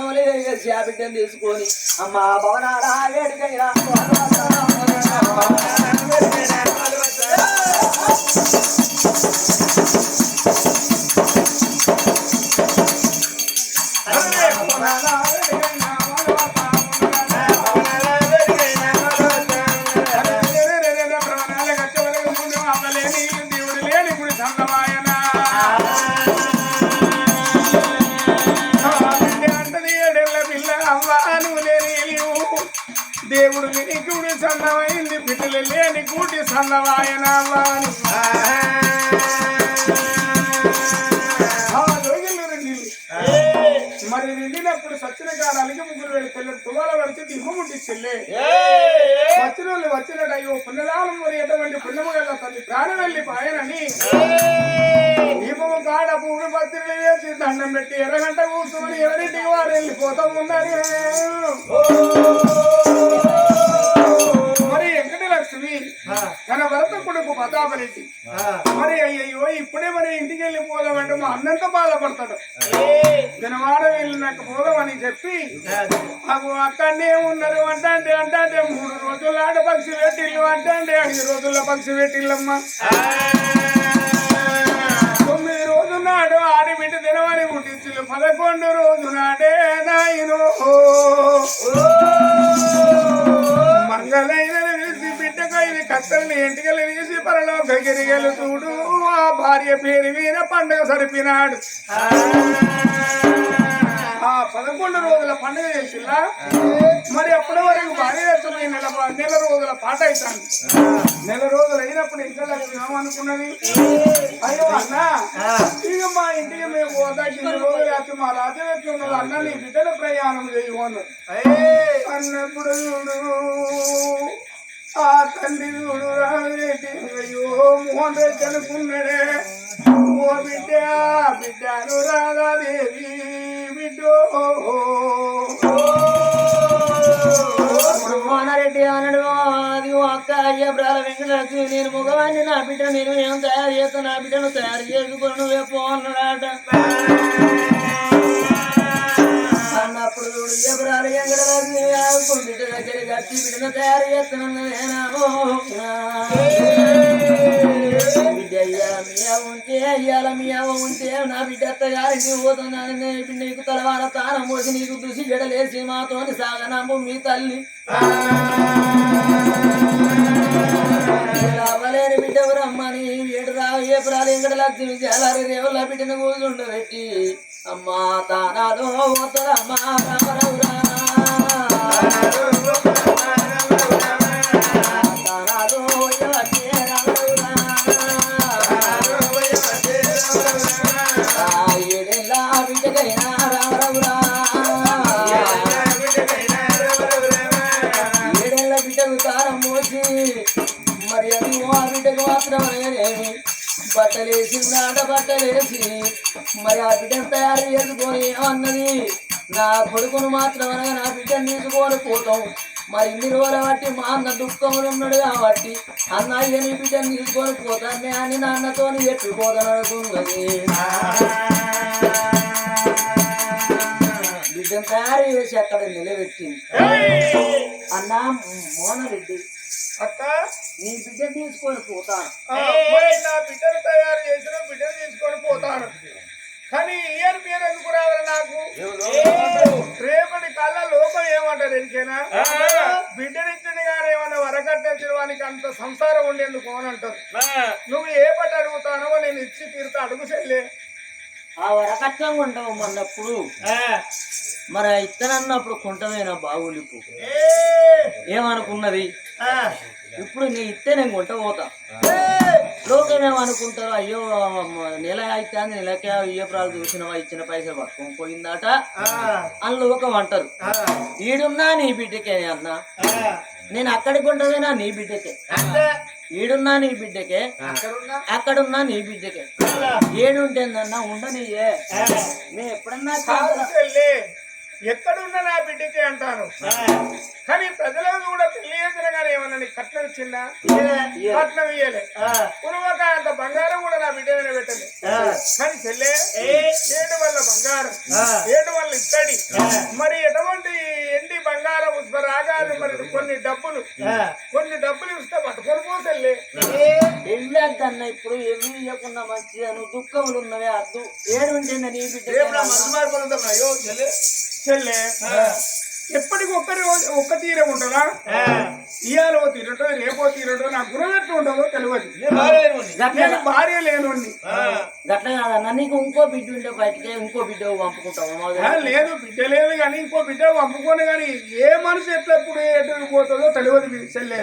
అన్నవలే చేసి బిడ్డను తీసుకొని అమ్మ భవనాల వేడుకైనా దేవుడు తెల్ల తువాల వడిచి దిమ్మ ముట్టించెల్లే వచ్చిన వాళ్ళు వచ్చినట్టు అయ్యో పుణ్యదానం మరి ఎటువంటి పుణ్యము గల తల్లి ప్రాణం వెళ్ళి పాయనని దీపము కాడ పూలు పత్రికలు వేసి దండం పెట్టి ఎర్రగంట కూర్చొని ఎవరింటికి వారు వెళ్ళిపోతా ఉన్నారు ఐదు తొమ్మిది రోజు నాడు ఆడబిడ్డ తినవని పుట్టించులు పదకొండు రోజు నాడే నాయను. మంగళైన వేసి బిడ్డకైన కత్తల్ని ఎంటికలు వేసి పరలోక గిరిగలు చూడు. ఆ భార్య పేరు మీద పండుగ సరిపినాడు ఆ పదకొండు రోజుల పండుగ చేసిల్లా? మరి అప్పటి వరకు భార్య దర్శనమై నెల నెల రోజుల పాట అవుతాను నెల రోజులు అయినప్పుడు ఇంకా లక్ష్యం అనుకున్నది. అయ్యో అన్న ఇక మా ఇంటికి మేము పోతా. ఇన్ని రోజులు వచ్చి మా రాజవెట్లు ఉన్నది. అన్న నీ బిడ్డల ప్రయాణం చేయమన్నారు అన్నప్పుడు ఆ తండ్రి చూడు రామరెడ్డి అయ్యో మోహన్ రెడ్డి అనుకున్నాడే. ఓ బిడ్డ బిడ్డను రాధాదేవి బిడ్డో. అప్పుడు అన్నాడు అది ఓ అక్క అయ్య బ్రాల వెంకటలక్ష్మి నేను మగవాడిని నా బిడ్డను నేను ఏం తయారు చేస్తాను? నా బిడ్డను తయారు చేసుకోను నువ్వే పో అన్నాడట. అన్నప్పుడు చూడు ఏ బ్రాల వెంకటలక్ష్మి బిడ్డ దగ్గర కట్టి బిడ్డను తయారు చేస్తానన్నదేనామో బిడ్డ అయ్యాల మీ అవ్వ ఉంటే అయ్యాల మీ అవ్వ ఉంటే నా బిడ్డ అత్తగారింటి పోతున్నాను. బిడ్డ నీకు తలవాల తానం పోసి నీకు దుసి గడలేసి మాతోని సాగనాము మీ తల్లి. రావలేని బిడ్డవు రమ్మని ఏడు రావు ఏ ప్రాలు ఎంకట లక్ష్మి జాలారి రేవుల బిడ్డను కూర్చుండబెట్టి అమ్మా తానాలో పోతుందమ్మా రామరవురా మరి అది ఓ ఆ బిడ్డకు మాత్రం బట్టలేసి నాట బట్టలేసి మరి ఆ బిడ్డను తయారు చేసుకొని అన్నది. నా కొడుకును మాత్రం అనగా నా బిడ్డను తీసుకొని పోతాం. మరి ఇన్ని రోజుల బట్టి మా అన్న దుఃఖంలో ఉన్నాడు కాబట్టి అన్న అయ్య నీ బిడ్డను తీసుకొని పోతానే అని నాన్నతోని చెప్పిపోతాను అనుకున్నది బిడ్డను తయారు చేసి అక్కడ నిలబెట్టింది. అన్న మోహనరెడ్డి అక్క. నీ బిడ్డ తీసుకొని పోతాను. నా బిడ్డను తయారు చేసిన బిడ్డను తీసుకొని పోతాను. కానీ ఇయర్ పేరు ఎందుకు రావాలి నాకు? రేపటి కళ్ళ లోకం ఏమంటారు ఎరికేనా బిడ్డనిచ్చిన గారు ఏమన్నా వరకట్టిన వానికి అంత సంసారం ఉండేందుకు అని అంటారు. నువ్వు ఏ పట్టు అడుగుతానో నేను ఇచ్చి తీరుతా అడుగు చెల్లే. ఆ వరకట్నం ఉండవు మొన్నప్పుడు. మరి ఇత్తనన్నప్పుడు కుంటమైన బాగులిపు ఏమనుకున్నది? ఇప్పుడు నీ ఇస్తే నేను కొంట పోతా లోకం ఏమనుకుంటారు అయ్యో నెల అయితే నెలకే అయ్యపురాలు చూసినవా ఇచ్చిన పైసలు పట్టుకొని పోయిందట. అని లోకం అంటారు ఈడున్నా నీ బిడ్డకే అన్న. నేను అక్కడికి ఉంటదేనా నీ బిడ్డకే? ఈడున్నా నీ బిడ్డకే. అక్కడున్నా? నీ బిడ్డకే. ఏడుంటేందన్నా ఉండనియే నేను ఎప్పుడన్నా ఎక్కడున్న నా బిడ్డకి అంటాను. కానీ ప్రజలకు కూడా చేసిన కానీ ఏమన్నా నీకు కట్నం ఇచ్చిందా? కట్నం ఇయ్యలే. కురువక అంత బంగారం కూడా నా బిడ్డ మీద పెట్టలే కానీ చెల్లే ఏడు వల్ల బంగారం ఏడు వల్ల ఇత్తడి. మరి ఎటువంటి ఎండి బంగారం రాగాలు మరి కొన్ని డబ్బులు. కొన్ని డబ్బులు ఇస్తే పట్టుకొని పోతల్లే వెళ్ళొద్దన్న ఇప్పుడు ఏమి ఇవ్వకుండా మంచిగా నువ్వు దుఃఖములు ఉన్నవే అద్దు. ఏడు నీ బిడ్డ అయ్యో చెల్లె. చెల్లె. ఎప్పటికి ఒక్క రోజు ఒక్క తీరే ఉంటుందా? ఇవాళ ఓ తీరుంటుంది రేపో తీరుంటుందో నా గుణం ఎట్లా ఉంటుందో తెలియదు నేను భార్య లేనుండి గట్ల కాదన్న నీకు ఇంకో బిడ్డ ఉంటే బయటకే ఇంకో బిడ్డ పంపుకుంటావు. లేదు బిడ్డ లేదు కానీ ఇంకో బిడ్డ పంపుకొని కానీ ఏ మనసు ఎట్లా ఎప్పుడు ఎటు పోతుందో తెలియదు చెల్లె.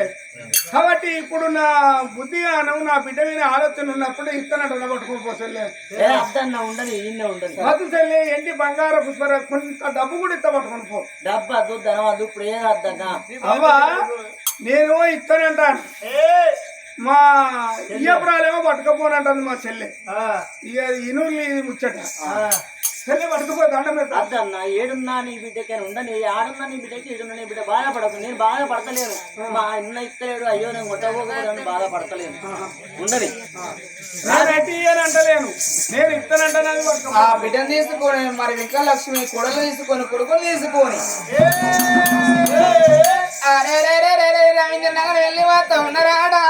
కాబట్టి ఇప్పుడు నా బుద్ధిగానం నా బిడ్డ మీద ఆలోచన ఉన్నప్పుడు ఇత్తనట్టు పట్టుకుని పో చెల్లె. ఏ అద్దన్న ఉండని ఈయన ఉండని మధు చెల్లె ఎంటి బంగారం పుష్పర కొంత డబ్బు కూడా ఇత్త పట్టుకుని పో. డబ్బు అద్దు ధనం అద్దు ఇప్పుడు ఏం అద్దన్న అవ్వా నేను ఇస్తానంటాను మా ఇయ్యపురాలేమో పట్టుకపోనంటుంది మా చెల్లె. ఇక ఇనుర్లు ఇది ముచ్చట. అద్దన్న ఏడున్నా నీ బిడ్డకి అని ఉండని ఆడున్నా నీ బిడ్డకి ఏడున్నా నీ బిడ్డ బాధపడకు నేను బాధపడతలేను మా అన్న ఇస్తలేడు అయ్యో నేను కొట్టబోకూడదని బాధపడతలేను ఉండని అంటలేను నేను ఇస్తానంటాను ఆ బిడ్డను తీసుకొని మరి వికలక్ష్మి కొడలు తీసుకొని కొడుకులు తీసుకొని అరే రే రే రే రే రవీంద్ర నగర్ వెళ్ళి వస్తా ఉన్నారాడా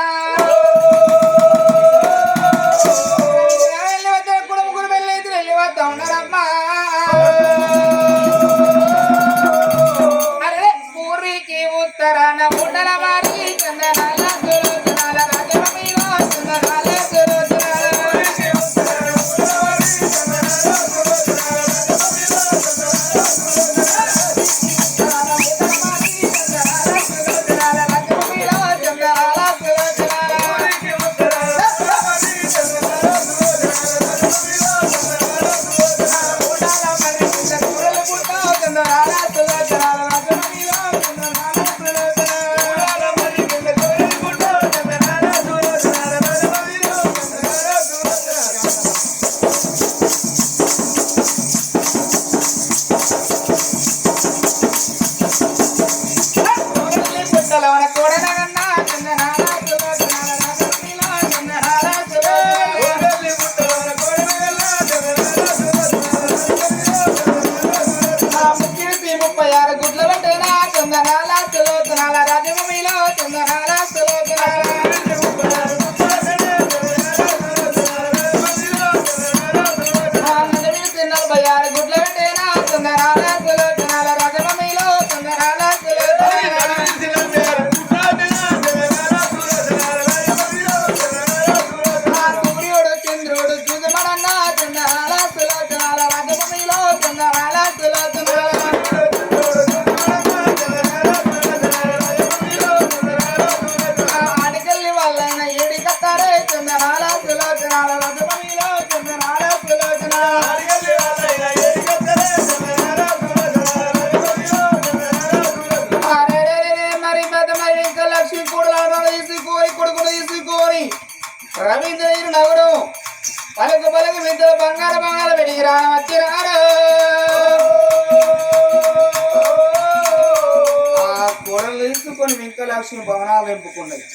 వెంకలక్ష్మి భవనాలు నింపుకున్నది.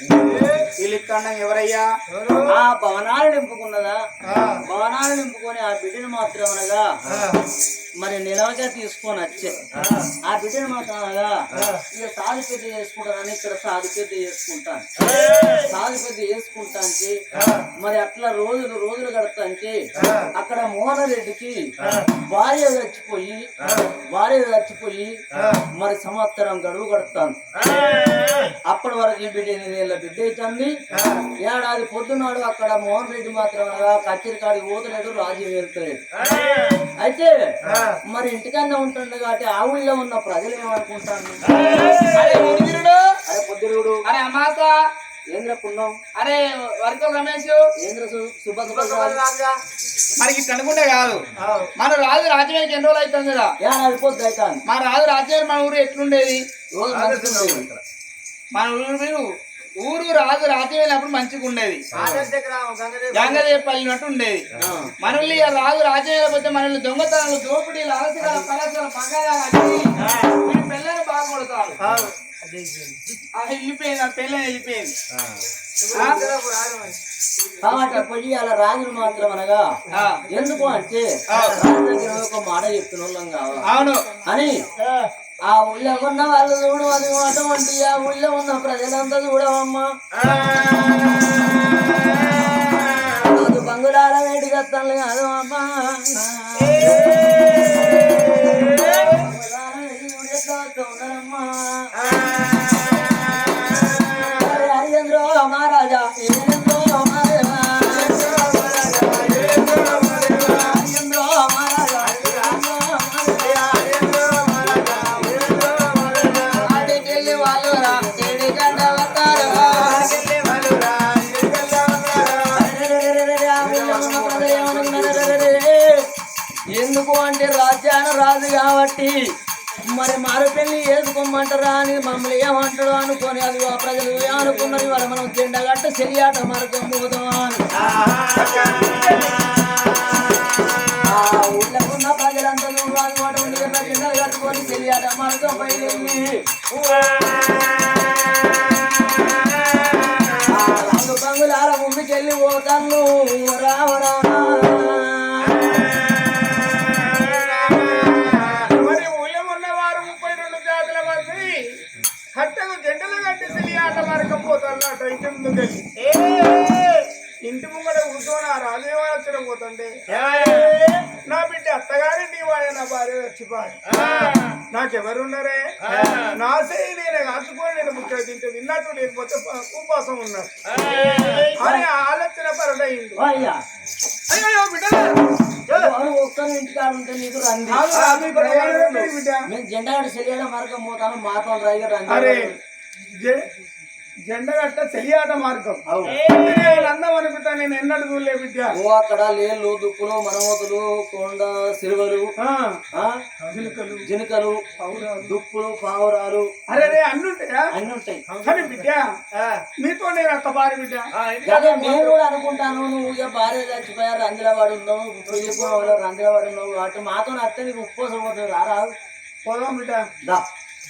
వీళ్ళు ఇక్కడ ఎవరయ్యా? ఆ భవనాలు నింపుకున్నదా? భవనాలు నింపుకొని ఆ బిడ్డను మాత్రం అనగా మరి నిలవగా తీసుకొని వచ్చే. ఆ. బిడ్డను అనగా ఇక సాధు పెద్ద చేసుకుంటానని ఇక్కడ సాధు పెద్ద చేసుకుంటాను. సాధు పెద్ద చేసుకుంటానికి మరి అట్లా రోజులు రోజులు గడతానికి అక్కడ మోహన్ రెడ్డికి భార్య చచ్చిపోయి భార్య చచ్చిపోయి మరి సంవత్సరం గడువు గడుస్తాను అప్పటి వరకు ఈ బిడ్డ ఎనిమిదేళ్ళ బిడ్డ అవుతుంది ఏడాది పొద్దునాడు అక్కడ మోహన్ రెడ్డి మాత్రం అనగా కచ్చేరి కాడికి పోతలేడు రాజ్యం వెళ్తలేడు అయితే మరి ఇంటికన్నా ఉంటుంది కాబట్టి ఆ ఊళ్ళో ఉన్న ప్రజలు ఏమనుకుంటాను అరే అరే పొద్దురుడు అరే అమాస. ఏంద్ర పుణ్యం? అరే వర్కం రమేష్. ఏంద్ర సు- శుభ మరి ఇట్లా అనుకుంటే కాదు. మన రాజు రాజ్యానికి ఎన్ని రోజులు అవుతుంది కదా ఏడాది పొద్దు అవుతాను మా రాజు రాజ్యానికి మన ఊరు ఎట్లుండేది. మన ఊరు మీరు ఊరు రాజు రాజ్యం వెళ్ళినప్పుడు మంచిగా ఉండేది. గంగదేపల్లి అంటూ ఉండేది. మనల్ని రాజు రాజ్యం వెళ్ళిపోతే మనల్ని దొంగతనాలు దోపిడీలు అలసకాలు పలసలు అన్ని వీడి పిల్లలు బాగా కొడతారు ఆ వెళ్ళిపోయింది ఆ పిల్లని వెళ్ళిపోయింది. ఆ? కాబట్టి పోయి అలా రాజులు మాత్రం అనగా. ఎందుకు అంటే. రాజు ఒక మాట చెప్పిన వాళ్ళం కావాలి? అవును. అని ఆ ఊళ్ళో ఉన్న వాళ్ళు చూడు అది అటువంటి ఆ ఊళ్ళో ఉన్న ప్రజలంతా చూడవమ్మా. అది బంగుళాల వేడి కత్తాలి కాదు అమ్మా మరి మారు పెళ్ళి వేసుకోమంటారా అని మమ్మల్ని ఏమంటాడు అనుకొని అది ఆ ప్రజలు అనుకున్నది వాళ్ళు మనం జెండా గట్ట చెయ్యాట మార్గం పోదాం అని. ఉన్న ప్రజలంతా చూడు వాటి మాట ఉంది కదా జెండా కట్టుకొని చెయ్యాట మార్గం బయలుదేరి రంగు బంగులాల ముందుకెళ్ళి పోతాను రావరా ఇంటి ముందుకెళ్ళి ఇంటి ముంగడ కూర్చొని ఆ రాజేవాళ్ళ పోతుంటే నా బిడ్డ అత్తగారింటి వాడే నా భార్య చచ్చిపోయి నాకెవరున్నారే నా చేయి నేను కాచుకొని నేను ముఖ్య తింటే తిన్నట్టు లేకపోతే ఉపవాసం ఉన్నారు అని ఆలోచన పరుడయింది అయ్యా. బిడ్డ. జెండా చెయ్యడం మార్గం పోతాను మాతో అరే రండి జె- జెండ గట్ట చెయ్యాట మార్గం. నేను అందం అనుకుంటా నేను ఎన్నడు చూడలే బిడ్డ ఓ అక్కడ లేళ్ళు దుప్పులు మనమతులు కొండ ఆ, చిలుకలు జినుకలు దుప్పులు పావురాలు. అరే రే అన్ని ఉంటాయా? అన్ని ఉంటాయి. కానీ బిడ్డ మీతో నేను అత్త భార్య బిడ్డ మేము కూడా అనుకుంటాను నువ్వు ఇక భార్య చచ్చిపోయారు రందిలో వాడు ఉన్నావు పెళ్ళిపోయిన రందిలో వాడు ఉన్నావు కాబట్టి మాతో అత్త నీకు ఉప్పోసం పోతుంది. రా రాదు పోదాం బిడ్డ దా.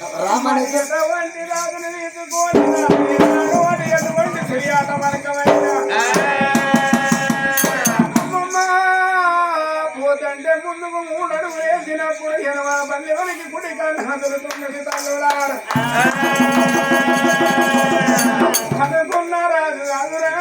రామని ఎటువంటి రాజుని అని ఎటువంటి మార్గమైనా అమ్మమ్మ, పోతంటే ముందుకు మూడు అడుగులు వేసినప్పుడు ఎనభై బండి వరకు గుడి కన్నా దొరుకుతున్నది తల్లులార అనుకున్న రాజు రాజురాయో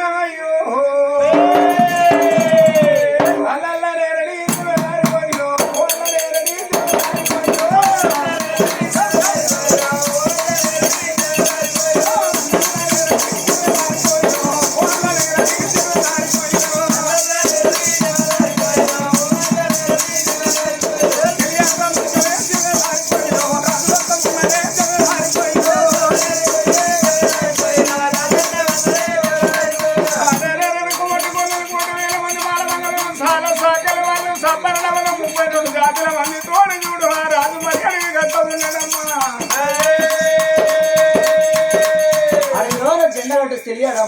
జాతుల మంది తోడు చూడు ఆ రాజు జెండా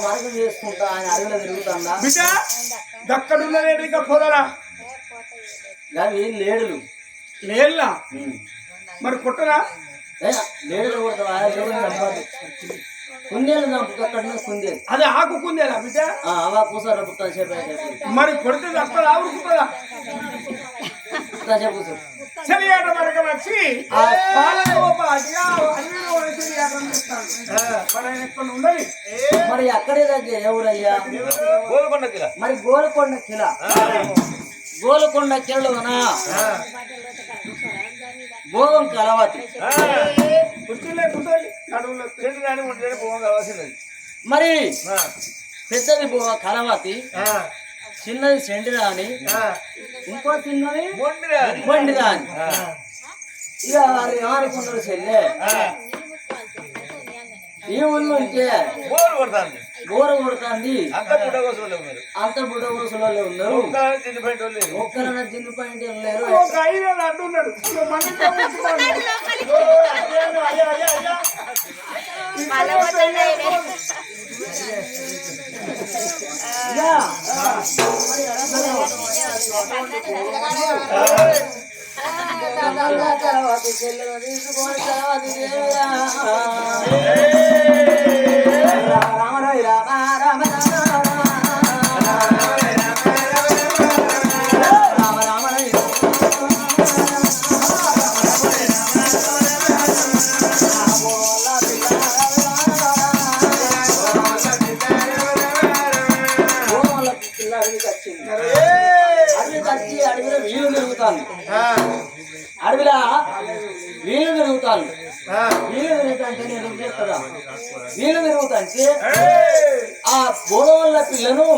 మార్గం చేసుకుంటా ఆయన అడవిలో తిరుగుతాడా? బిడ్డ పొదరా లేడులు? మరి కుట్టరా? లేడులు కొడతావా? లేడులు చంపాలి. కుందేలు చంపు అక్కడ కుందేలు. అది ఆకుకుందేలా బిడ్డ? ఆ, అవా కూసారు పుత్తా సేపు అయితే మరి కొడితే తప్ప ఆవుకుంటుందా పుత్తా సేపు కూర్చో చెలియాట వరకు వచ్చి పాలతో పాటుగా అడవిలో చెలియాటం చేస్తాను మరి ఆయన ఎక్కడ ఉండదు మరి అక్కడే దగ్గర ఎవరయ్యా? గోల్కొండకిలా మరి గోల్కొండ కిల. గోల్కొండ కిలలోనా? భోగం కలవతి. నడువులో రాని ఉంటే కావాల్సినది మరి పెద్దది భోగ కలవతి. చిన్నది సెంటిదా అని ఇంకో చిన్నది మొండిరా బండిదా అని ఇక వారు ఏమనుకున్నారు చెల్లె ఈ ఊళ్ళో ఉంటే బోర్ కొడతాంది. బోర కొడుతుంది. అంత కోసలే ఉన్నారు అంత బుడ్డ వరుసలలో ఉన్నారు ఒక్కరన్నా జిన్ను పాయింట్ లేరు. అంటున్నాడు. తర్వాత చెల్లెలు తీసుకొని తర్వాత దేవిరా. రామ రామ రామ రామ పిల్లను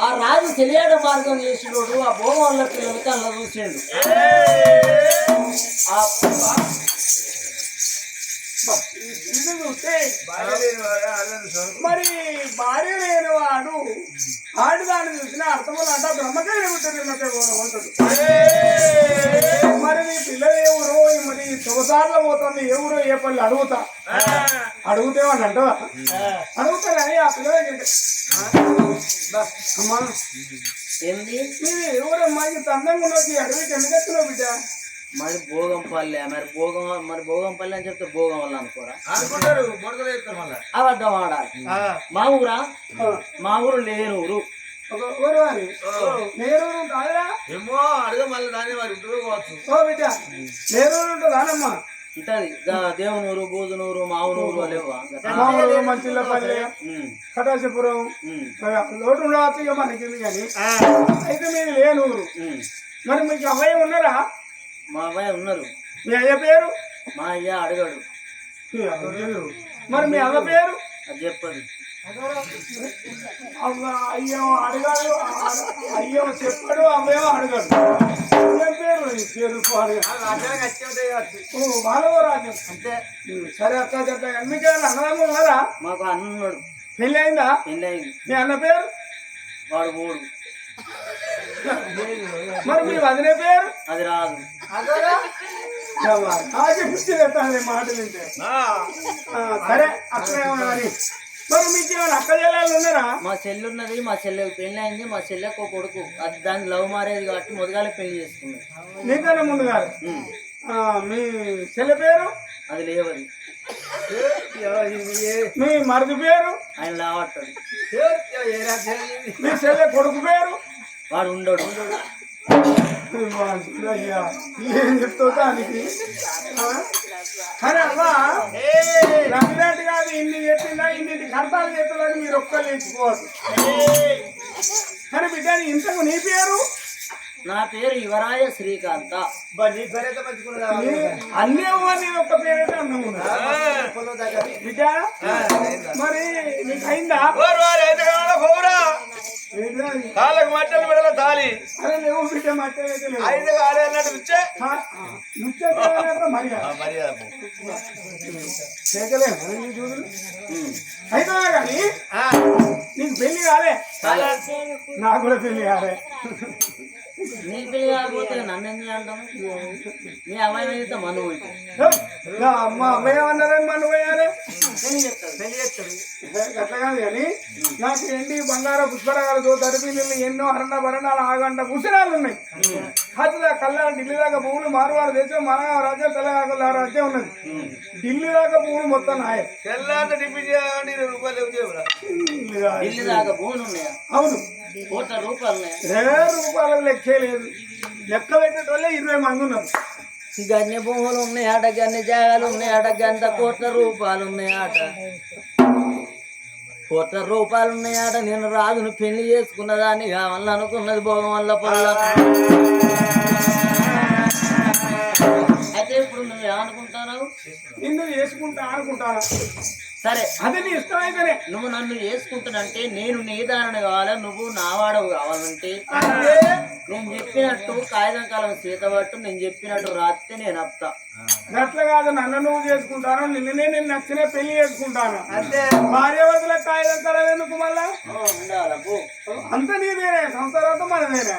ఆ రాజు తెలియడ మార్గం చేసినోడు ఆ భోగవల్ల పిల్లను కళ్ళ చూసిండు. ఇది చూస్తే మరి భార్య లేని వాడు ఆడుదాన్ని చూసిన అర్థములు అంట బ్రహ్మకైన ఉంటుంది మరి నీ పిల్లలు ఎవరు మరి శుభసార్లు పోతుంది ఎవరు ఏ పనులు అడుగుతా. అడిగితే వాళ్ళు అంటదా అడుగుతా కానీ ఆ పిల్ల దగ్గరికి. అమ్మా. నీది ఎవరమ్మా ఇంత అందంగా ఉన్నది అడవికి ఎందుకు బిడ్డ? మరి భోగంపల్లి మరి భోగం మరి భోగంపల్లి అని చెప్తే భోగం వల్ల అనుకోరా? అనుకుంటారు మొదలు చేస్తారు మళ్ళా. అబద్ధం ఆడాలి. మా ఊరా? మా ఊరు లేని ఊరు ఒక ఊరు వారి. నేరూరు కాదురా ఏమో అడగ మళ్ళీ దాన్ని వారి నేరూరు ఉంటుందానమ్మా ఉంటది గా- దేవునూరు బూదునూరు మావునూరు మంచిల్లపల్లి కటాసపురం. ఉమ్, లోటు ఉండవచ్చు ఇక మనకి కానీ అయితే మీరు లేనూరు. మరి మీకు అవ్వయ్య ఉన్నారా? మా అబ్బాయి ఉన్నారు. మీ అయ్య పేరు? మా అయ్య అడగాడు. మరి మీ అవ్వ పేరు? అది చెప్పదు. అవ్వ అయ్యో అడగాడు ఆ- అయ్యో చెప్పాడు అవ్వేమో అడగాడు. పేరు పేరు అడగాడు మాధవ రాజ్యం అంతే. సరే అక్క చెప్తా మీకు ఏమైనా అన్నదమ్ములు ఉన్నారా? మాకు అన్న ఉన్నాడు. పెళ్ళి అయిందా పెళ్ళి అయింది మీ అన్న పేరు? వాడు మూడు మరి మీ వదిన పేరు? అది రాదు. నాకే పిచ్చి పెట్టాలి మాటలు వింటే. ఆ, సరే అట్లే ఉన్నది మరి? మీకు ఏమైనా అక్క చెల్లెలు ఉన్నారా? మా చెల్లి ఉన్నది మా చెల్లె పెళ్ళి అయింది మా చెల్లెకు ఒక కొడుకు. అది దాని లవ్ మ్యారేజ్ కాబట్టి మొదగాలే పెళ్ళి చేసుకున్నది నీకన్నా ముందు గారు ఉమ్, ఆ, మీ చెల్లె పేరు? అది లేవది. మీ మరిది పేరు? ఆయన లావట్టాడు మీ చెల్లె కొడుకు పేరు? వాడు ఉండడు. ఏం చెప్తావు దానికి? ఆ? కానీ అమ్మా రవినాథ్ గారు ఇన్ని చెప్పిందా ఇన్నింటి కర్తాలు చెప్తుందని మీరు ఒక్కరు లేచిపోవద్దు కానీ బిడ్డ ఇంతకు నీ పేరు? నా పేరు యువరాయ శ్రీకాంత. అన్నీ నీ ఒక్క పేరైతే అన్నం బిడ్డ మరి నీకు అయిందా? కాళ్ళకు మట్టలు పెడల తాలి అయితే కాలే అన్నట్టు ఇచ్చే. అయితే కానీ నీకు పెళ్ళి కాలే. నాకు కూడా పెళ్ళి కాలే. నీకు పెళ్ళి కాకపోతే నన్ను ఎందుకు అంటాను నీ అమ్మాయి అయితే మను నా అమ్మ అమ్మాయి ఏమన్నారని మనం పోయారే పెళ్ళి చెప్తాడు అట్లా కాదు కానీ నాకు ఎండి బంగారం పుష్పరాగాలతో తరిపిల్లు ఎన్నో అరణ భరణాలు ఆగంట ముసిరాలు ఉన్నాయి. హత్తుదా కల్లా ఢిల్లీ దాకా భూములు మారువారు దేశం మన రాజ్యం తెలంగాణ రాజ్యం ఉన్నది. ఢిల్లీ దాకా భూములు మొత్తం నాయే. తెల్లారితో టిఫిన్ చేయాలంటే ఇరవై రూపాయలు. ఢిల్లీ దాకా. భూములు ఉన్నాయా? అవును. కోట్ల రూపాయలు ఏ రూపాయలకు లెక్కే లేదు లెక్క పెట్టేటోళ్ళే ఇరవై మంది ఉన్నారు. గన్ని భూములు ఉన్నాయి ఆట గన్ని జాగాలు ఉన్నాయి ఆట గంట కోట్ల రూపాయలు ఉన్నాయి ఆట. కోట్ల రూపాయలు ఉన్నాయి ఆట నేను రాజును పెళ్ళి చేసుకున్నదాన్ని కావాలనుకున్నది భోగం వల్ల పొల్ల. అయితే ఇప్పుడు నువ్వు ఏమనుకుంటున్నావు నిన్ను చేసుకుంటా అనుకుంటాను? సరే. అది నీ ఇష్టమైతేనే నువ్వు నన్ను చేసుకుంటానంటే నేను నీ దారిని కావాలా? నువ్వు నా వాడవు కావాలంటే. నేను చెప్పినట్టు కాగితం కాలం సీత పట్టు నేను చెప్పినట్టు రాస్తే నేను అప్తా. గట్ల కాదు నన్ను నువ్వు చేసుకుంటాను నిన్ననే నేను నచ్చిన పెళ్ళి చేసుకుంటాను. అంతే. భార్యవతుల కాయలు తల ఎందుకు మళ్ళా. అంత నీదేనే సంసారం అంతా మనదేనే.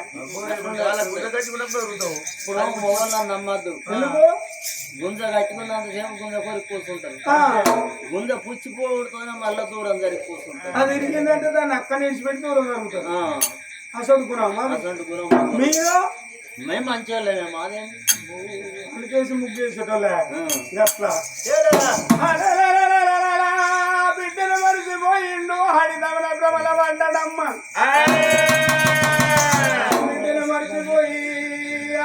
నమ్మద్దు ఎందుకు? గుంజ కట్టుకున్నంత సేపు గుంజ కొరికి కూర్చుంటారు గుంజ పుచ్చిపోవడుతోనే మళ్ళా దూరం జరిగి కూర్చుంటారు అది ఇరిగిందంటే దాన్ని అక్క నుంచి పెట్టి దూరం జరుగుతుంది. ఆ, అసలుకున్నామా అటువంటి మేము మంచి వాళ్ళమే మాదేం అందుకేసి ముగ్గేసేటోళ్ళే ఆ. గట్లా బిడ్డను మరిచిపోయిండు హరితమల ప్రబల పడ్డడమ్మ బిడ్డను మరిచిపోయి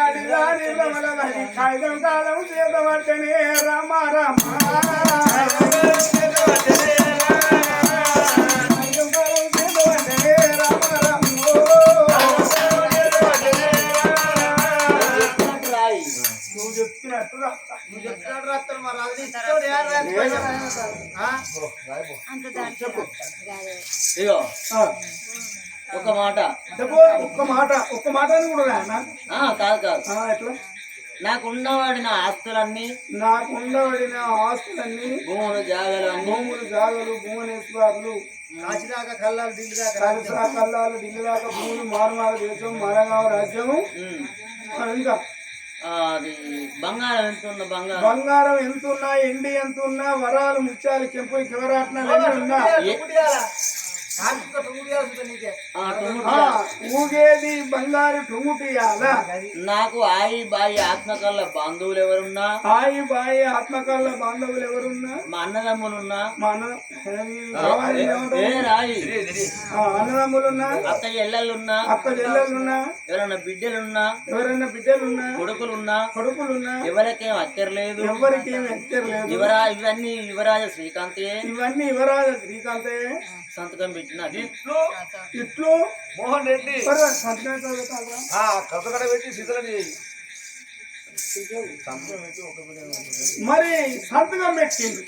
అడిదాని ప్రబల పడి కాగితం కాలం చేత పట్టనే రామ రామ. నాకు ఉన్నవాడిన ఆస్తులన్నీ నాకు ఉండబడిన ఆస్తులన్నీ భూములు జాగలు భూములు జాగలు భువనేశ్వర్లు కాశీదాకా కల్లాలు ఢిల్లీ దాకా కలసా కల్లాలు ఢిల్లీ దాకా భూములు మారుమార దేశం మరగావ రాజ్యము. ఇంకా? అది బంగారం ఎంత ఉన్న బంగారం? బంగారం ఎంత ఉన్నా ఎండి ఎంత ఉన్నా వరాలు ముత్యాలు కెంపు కివరాట్నాలు ఎన్ని ఉన్నా. ఊగేది బంగారు టుంగుటియాల నాకు ఆయి బాయి ఆత్మకల్ల బంధువులు ఎవరున్నా హాయి బాయి ఆత్మకల్ల బాంధవులు ఎవరున్నా మా అన్నదమ్ములున్నా? మా అన్నదమ్ములున్నా? అత్త చెల్లెళ్ళున్నా? అక్క చెల్లెలున్నా ఎవరన్నా బిడ్డలున్నా? ఎవరైనా బిడ్డలున్నా? కొడుకులున్నా? కొడుకులున్నా? ఎవరికేం అక్కర్లేదు. ఎవరికి ఏమి ఎక్కర్లేదు యువరా ఇవన్నీ యువరాజ శ్రీకాంతే. ఇవన్నీ యువరాజ శ్రీకాంతే. సంతకం పెట్టినది ఇట్లు మోహన్ రెడ్డి. సంతకం కథకడ పెట్టి శిథిలని మరి సంతకం పెట్టింది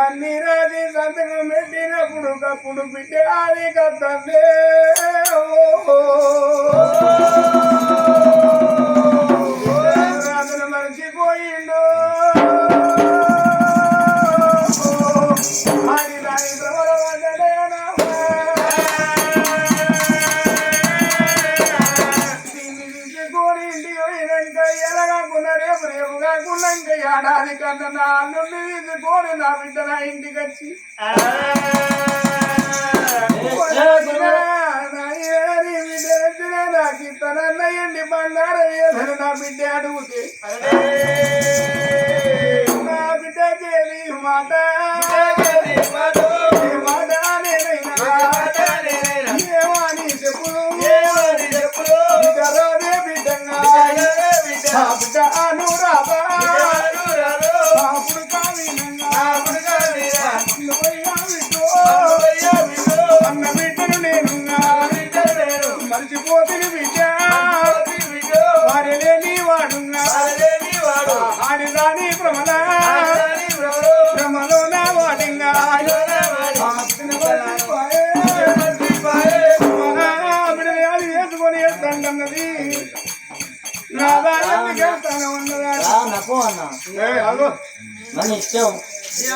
అన్ని రాజు సంతకం పెట్టినప్పుడు కప్పుడు బిడ్డ అది కత్తందే ఇంటికి వచ్చి నాయని బిడ్డ వచ్చిన నాకు ఇతనన్నయ్యండి బంగారం ఏదని నా బిడ్డ అడుగుతే నా బిడ్డకేది మాట.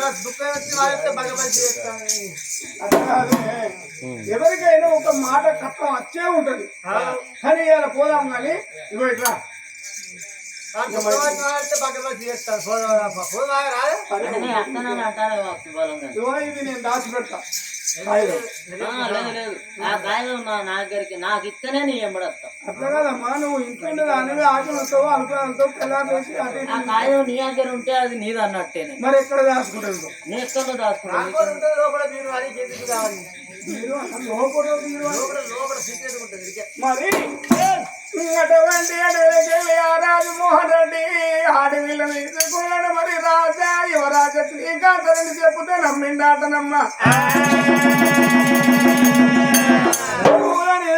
దుఃఖం వచ్చి. ఎవరికైనా ఒక మాట కట్టం వచ్చే ఉంటది. కానీ ఇలా పోదాం కానీ ఇగో ఇట్లా. ఇది నేను దాచి పెడతా. నాకు ఇస్తేనే నీ ఎంబడత్తా అట్లా కదమ్మా నువ్వు ఇంట్లో అనివి ఆకలి వస్తావు అనుకున్నావు ఆ కాగితం నీ దగ్గర ఉంటే అది నీది మరి ఎక్కడ దాచుకుంటావు? నీ ఎక్కడ లోపల మీరు అటువంటి అడవికెళ్ళి ఆ రాజమోహన్ రెడ్డి అడవిలో తీసుకున్నాడు మరి రాజా యువరాజ శ్రీకాంతని చెప్పుతే నమ్మిండాటనమ్మ. ఊరని